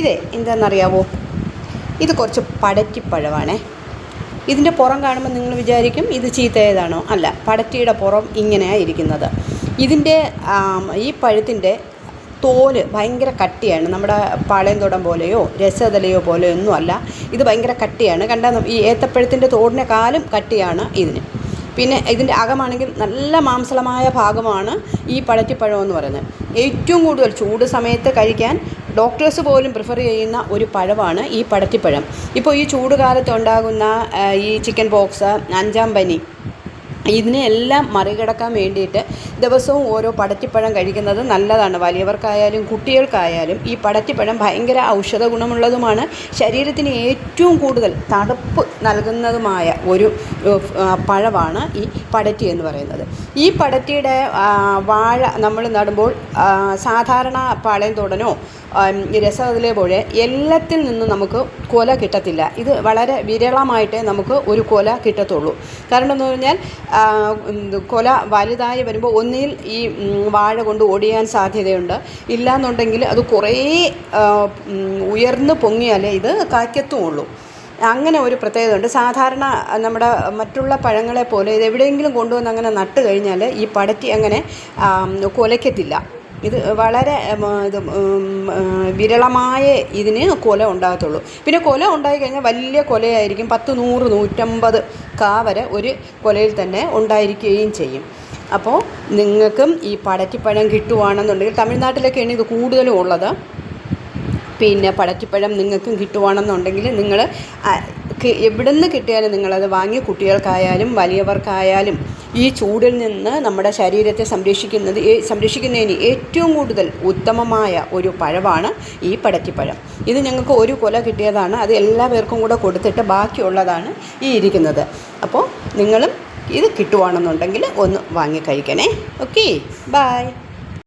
ഇത് എന്താണെന്നറിയാവോ ഇത് കുറച്ച് പടറ്റിപ്പഴമാണേ ഇതിന്റെ പുറം കാണുമ്പോൾ നിങ്ങൾ വിചാരിക്കും ഇത് ചീത്തയതാണോ? അല്ല പടറ്റിയുടെ പുറം ഇങ്ങനെയാണ് ഇരിക്കുന്നത്. ഇതിന്റെ ഈ പഴത്തിന്റെ തോൽ ഭയങ്കര കട്ടിയാണ്. നമ്മുടെ പാളയംതോടം പോലെയോ രസതലയോ പോലെയോ ഒന്നുമല്ല ഇത് ഭയങ്കര കട്ടിയാണ്. കണ്ടാൽ ഈ ഏത്തപ്പഴത്തിന്റെ തോടിനെക്കാളും കട്ടിയാണ് ഇതിന്. പിന്നെ ഇതിന്റെ അകമാണെങ്കിൽ നല്ല മാംസളമായ ഭാഗമാണ് ഈ പഴറ്റിപ്പഴം എന്ന് പറയുന്നത്. ഏറ്റവും കൂടുതൽ ചൂട് സമയത്ത് കഴിക്കാൻ ഡോക്ടേഴ്സ് പോലും പ്രിഫർ ചെയ്യുന്ന ഒരു പഴമാണ് ഈ പടത്തിപ്പഴം. ഇപ്പോൾ ഈ ചൂടുകാലത്തുണ്ടാകുന്ന ഈ ചിക്കൻ പോക്സ് അഞ്ചാം പനി ഇതിനെല്ലാം മറികടക്കാൻ വേണ്ടിയിട്ട് ദിവസവും ഓരോ പടറ്റിപ്പഴം കഴിക്കുന്നത് നല്ലതാണ്. വലിയവർക്കായാലും കുട്ടികൾക്കായാലും ഈ പടറ്റിപ്പഴം ഭയങ്കര ഔഷധ ഗുണമുള്ളതുമാണ്. ശരീരത്തിന് ഏറ്റവും കൂടുതൽ തണുപ്പ് നൽകുന്നതുമായ ഒരു പഴമാണ് ഈ പടറ്റി എന്ന് പറയുന്നത്. ഈ പടറ്റിയുടെ വാഴ നമ്മൾ നടുമ്പോൾ സാധാരണ പാളയം തോടനോ ഈ രസകതിലെ പോലെ എല്ലാത്തിൽ നിന്നും നമുക്ക് കൊല കിട്ടത്തില്ല. ഇത് വളരെ വിരളമായിട്ടേ നമുക്ക് ഒരു കൊല കിട്ടത്തുള്ളൂ. കാരണം എന്ന് പറഞ്ഞാൽ കൊല വലുതായി വരുമ്പോൾ ഒന്നിൽ ഈ വാഴ കൊണ്ട് ഓടിയാൻ സാധ്യതയുണ്ട്. ഇല്ലാന്നുണ്ടെങ്കിൽ അത് കുറേ ഉയർന്ന് പൊങ്ങിയാലേ ഇത് കായ്ക്കത്തുമുള്ളൂ അങ്ങനെ ഒരു പ്രത്യേകത ഉണ്ട് സാധാരണ നമ്മുടെ മറ്റുള്ള പഴങ്ങളെ പോലെ ഇത് എവിടെയെങ്കിലും കൊണ്ടുവന്ന് അങ്ങനെ നട്ട് കഴിഞ്ഞാൽ ഈ പടറ്റി അങ്ങനെ കുലയ്ക്കത്തില്ല. ഇത് വളരെ ഇത് വിരളമായ ഇതിന് കൊല ഉണ്ടാകത്തുള്ളൂ. പിന്നെ കൊല ഉണ്ടായി കഴിഞ്ഞാൽ വലിയ കൊലയായിരിക്കും. പത്ത് നൂറ് നൂറ്റമ്പത് കാ വരെ ഒരു കൊലയിൽ തന്നെ ഉണ്ടായിരിക്കുകയും ചെയ്യും. അപ്പോൾ നിങ്ങൾക്കും ഈ പടറ്റിപ്പഴം കിട്ടുവാണെന്നുണ്ടെങ്കിൽ തമിഴ്നാട്ടിലൊക്കെയാണ് ഇത് കൂടുതലും ഉള്ളത്. പിന്നെ പടറ്റിപ്പഴം നിങ്ങൾക്കും കിട്ടുവാണെന്നുണ്ടെങ്കിൽ നിങ്ങൾ എവിടെ നിന്ന് കിട്ടിയാലും നിങ്ങളത് വാങ്ങി കുട്ടികൾക്കായാലും വലിയവർക്കായാലും ഈ ചൂടിൽ നിന്ന് നമ്മുടെ ശരീരത്തെ സംരക്ഷിക്കുന്നത് സംരക്ഷിക്കുന്നതിന് ഏറ്റവും കൂടുതൽ ഉത്തമമായ ഒരു പഴമാണ് ഈ പടത്തിപ്പഴം. ഇത് ഞങ്ങൾക്ക് ഒരു കൊല കിട്ടിയതാണ്. അത് എല്ലാ പേർക്കും കൂടെ കൊടുത്തിട്ട് ബാക്കിയുള്ളതാണ് ഈ ഇരിക്കുന്നത്. അപ്പോൾ നിങ്ങളും ഇത് കിട്ടുവാണെന്നുണ്ടെങ്കിൽ ഒന്ന് വാങ്ങി കഴിക്കണേ. Okay bye